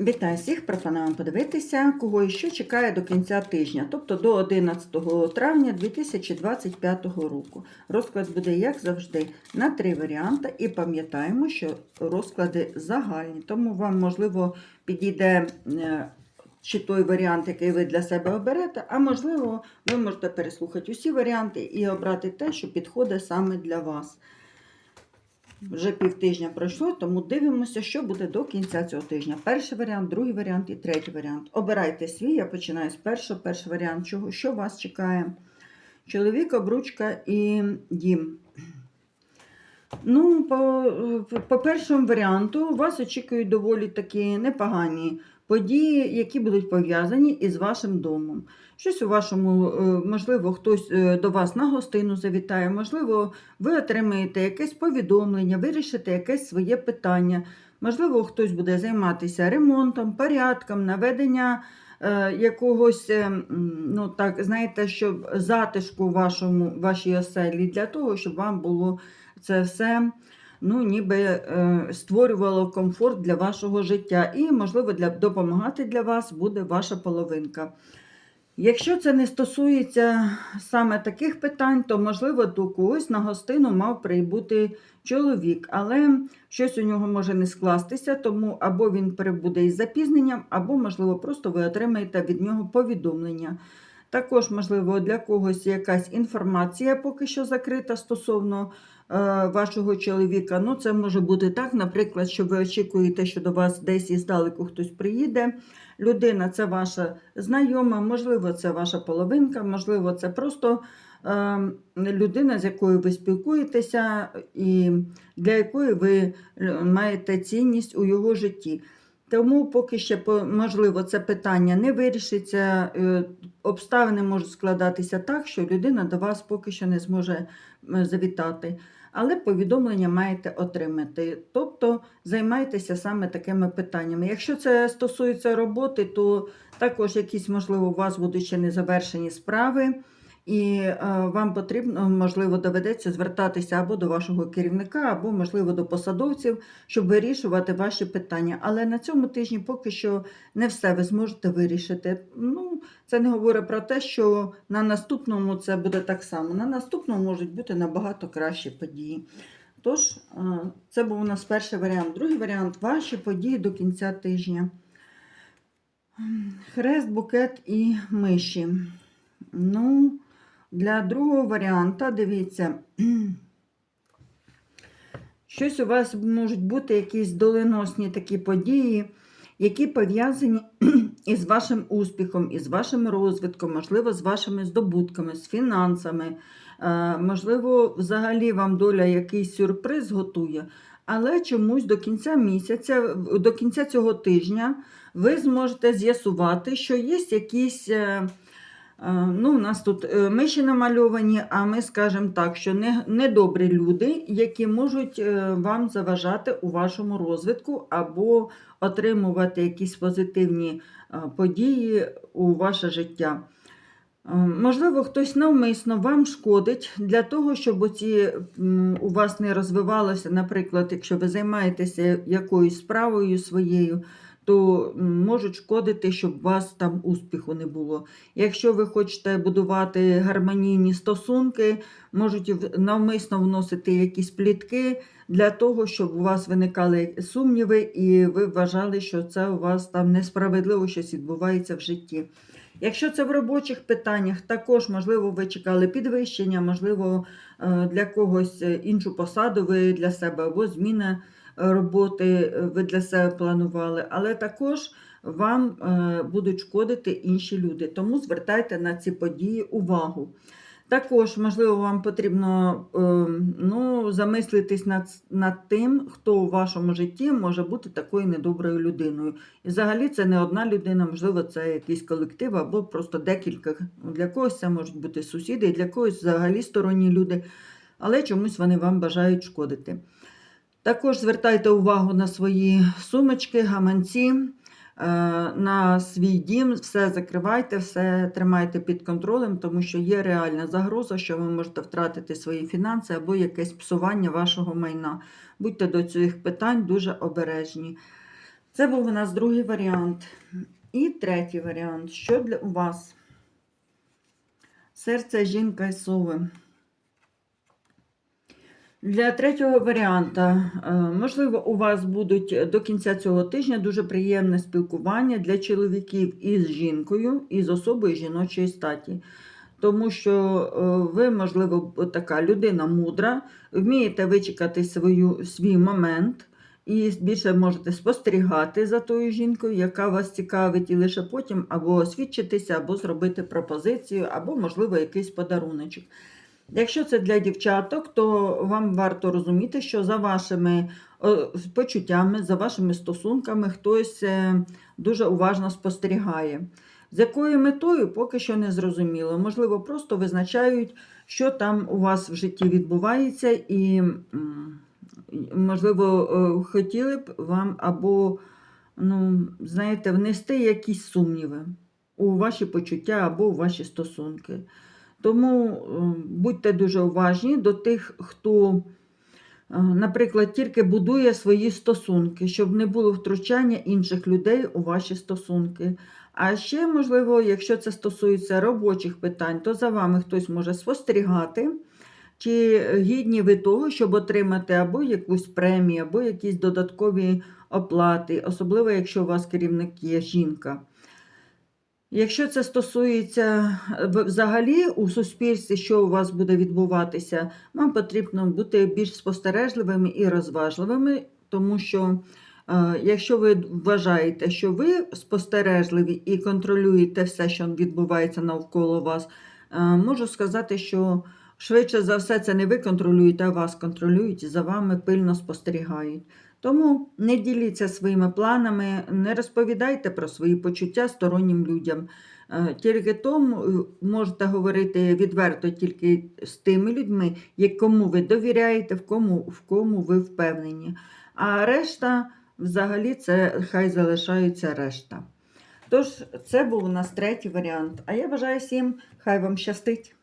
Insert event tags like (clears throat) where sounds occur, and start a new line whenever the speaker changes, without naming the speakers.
Вітаю всіх! Пропоную подивитися, кого і що чекає до кінця тижня, тобто до 11 травня 2025 року. Розклад буде, як завжди, на три варіанти. І пам'ятаємо, що розклади загальні, тому вам, можливо, підійде е, чи той варіант, який ви для себе оберете, а можливо, ви можете переслухати усі варіанти і обрати те, що підходить саме для вас. Вже півтижня пройшло, тому дивимося, що буде до кінця цього тижня. Перший варіант, другий варіант і третій варіант. Обирайте свій, я починаю з першого. Перший варіант, чого, що вас чекає. Чоловік, обручка і дім. Ну, по, по першому варіанту вас очікують доволі такі непогані події, які будуть пов'язані із вашим домом. Щось у вашому, е, можливо, хтось е, до вас на гостину завітає, можливо, ви отримаєте якесь повідомлення, вирішите якесь своє питання. Можливо, хтось буде займатися ремонтом, порядком, наведення е, якогось, е, ну так, знаєте, щоб затишку вашому, вашій оселі для того, щоб вам було це все. Ну, ніби е, створювало комфорт для вашого життя, і, можливо, для, допомагати для вас буде ваша половинка. Якщо це не стосується саме таких питань, то, можливо, до когось на гостину мав прибути чоловік, але щось у нього може не скластися, тому або він прибуде із запізненням, або, можливо, просто ви отримаєте від нього повідомлення. Також, можливо, для когось якась інформація поки що закрита стосовно е, вашого чоловіка. Ну, це може бути так, наприклад, що ви очікуєте, що до вас десь іздалеку хтось приїде. Людина це ваша знайома, можливо, це ваша половинка, можливо, це просто е, людина, з якою ви спілкуєтеся, і для якої ви е, маєте цінність у його житті. Тому поки ще, можливо, це питання не вирішиться. е, Обставини можуть складатися так, що людина до вас поки що не зможе завітати. Але повідомлення маєте отримати. Тобто займайтеся саме такими питаннями. Якщо це стосується роботи, то також якісь, можливо, у вас будуть ще не завершені справи, і е, вам потрібно, можливо, доведеться звертатися або до вашого керівника, або, можливо, до посадовців, щоб вирішувати ваші питання. Але на цьому тижні поки що не все ви зможете вирішити. Ну, це не говорить про те, що на наступному це буде так само. На наступному можуть бути набагато кращі події. Тож, е, це був у нас перший варіант. Другий варіант ваші події до кінця тижня. Хрест, букет і миші. Ну, для другого варіанта, дивіться, (clears throat) щось у вас можуть бути якісь доленосні такі події, які пов'язані (clears throat) із вашим успіхом, із вашим розвитком, можливо, з вашими здобутками, з фінансами. Е, Можливо, взагалі вам доля якийсь сюрприз готує, але чомусь до кінця місяця, до кінця цього тижня ви зможете з'ясувати, що є якісь. Е, Ну, у нас тут е, миші намальовані, а ми скажемо так, що не, недобрі люди, які можуть е, вам заважати у вашому розвитку або отримувати якісь позитивні події у ваше життя. Можливо, хтось навмисно вам шкодить для того, щоб оці, у вас не розвивалося, наприклад, якщо ви займаєтеся якоюсь справою своєю, то можуть шкодити, щоб у вас там успіху не було. Якщо ви хочете будувати гармонійні стосунки, можуть навмисно вносити якісь плітки для того, щоб у вас виникали сумніви, і ви вважали, що це у вас там несправедливо щось відбувається в житті. Якщо це в робочих питаннях, також, можливо, ви чекали підвищення, можливо, е, для когось е, іншу посаду ви для себе або зміна роботи е, ви для себе планували, але також вам е, будуть шкодити інші люди. Тому звертайте на ці події увагу. Також, можливо, вам потрібно е, ну, замислитись над, над тим, хто у вашому житті може бути такою недоброю людиною. І взагалі це не одна людина, можливо, це якийсь колектив або просто декілька. Для когось це можуть бути сусіди, для когось взагалі сторонні люди, але чомусь вони вам бажають шкодити. Також звертайте увагу на свої сумочки, гаманці, е, на свій дім, все закривайте, все тримайте під контролем, тому що є реальна загроза, що ви можете втратити свої фінанси або якесь псування вашого майна. Будьте до цих питань дуже обережні. Це був у нас другий варіант. І третій варіант. Що для вас? Серце жінка і сови. Для третього варіанта, е, можливо, у вас будуть до кінця цього тижня дуже приємне спілкування для чоловіків із жінкою, із особою жіночої статі. Тому що е, ви, можливо, така людина мудра, вмієте вичекати свою, свій момент і більше можете спостерігати за тою жінкою, яка вас цікавить, і лише потім або освідчитися, або зробити пропозицію, або, можливо, якийсь подаруночок. Якщо це для дівчаток, то вам варто розуміти, що за вашими почуттями, за вашими стосунками хтось е, дуже уважно спостерігає. З якою метою поки що не зрозуміло. Можливо, просто визначають, що там у вас в житті відбувається, і, можливо, е, хотіли б вам або, ну, знаєте, внести якісь сумніви у ваші почуття або у ваші стосунки. Тому е, будьте дуже уважні до тих, хто, е, наприклад, тільки будує свої стосунки, щоб не було втручання інших людей у ваші стосунки. А ще, можливо, якщо це стосується робочих питань, то за вами хтось може спостерігати, чи гідні ви того, щоб отримати або якусь премію, або якісь додаткові оплати, особливо якщо у вас керівник є жінка. Якщо це стосується е, взагалі у суспільстві, що у вас буде відбуватися, вам потрібно бути більш спостережливими і розважливими, тому що е, якщо ви вважаєте, що ви спостережливі і контролюєте все, що відбувається навколо вас, е, можу сказати, що швидше за все це не ви контролюєте, а вас контролюють і за вами пильно спостерігають. Тому не діліться своїми планами, не розповідайте про свої почуття стороннім людям. Е, Тільки тому е, можете говорити відверто тільки з тими людьми, якому ви довіряєте, в кому, в кому ви впевнені. А решта, взагалі, це хай залишається решта. Тож, це був у нас третій варіант. А я бажаю всім, хай вам щастить.